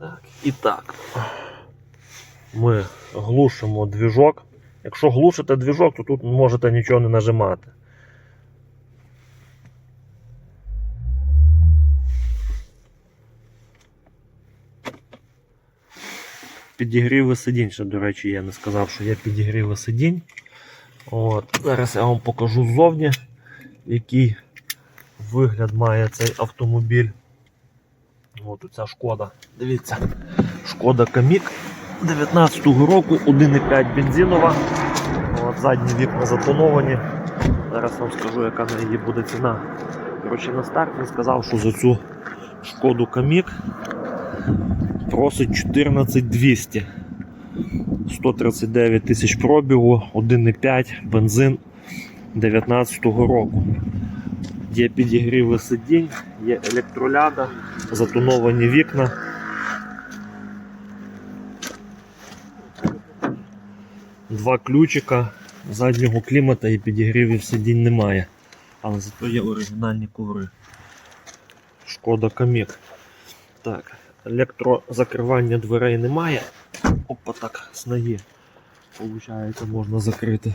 Так, і так. Ми глушимо двіжок. Якщо глушите двіжок, то тут можете нічого не нажимати. Підігріви сидінь, ще, до речі, я не сказав, що є підігріви сидінь. От. Зараз я вам покажу ззовні, який вигляд має цей автомобіль. От оця шкода. Дивіться, шкода Камік 19-го року, 1,5 бензинова. От, задні вікна затоновані. Зараз вам скажу, яка на її буде ціна. Коротше, на старт він сказав, що за цю шкоду Камік просить 14200. 139 тисяч пробігу, 1,5 бензин 19-го року. Є підігріви сидінь, є електроляда, затоновані вікна. Два ключика, заднього клімата і підігрівів сидінь немає. Але зато є оригінальні коври. Шкода Камік. Так, електрозакривання дверей немає. Опа так, з ноги. Получається, можна закрити.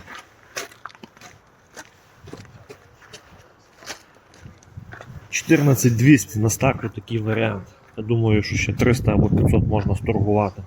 Чотирнадцять 200 на стаку такий варіант. Я думаю, що ще 300 або 500 можна сторгувати.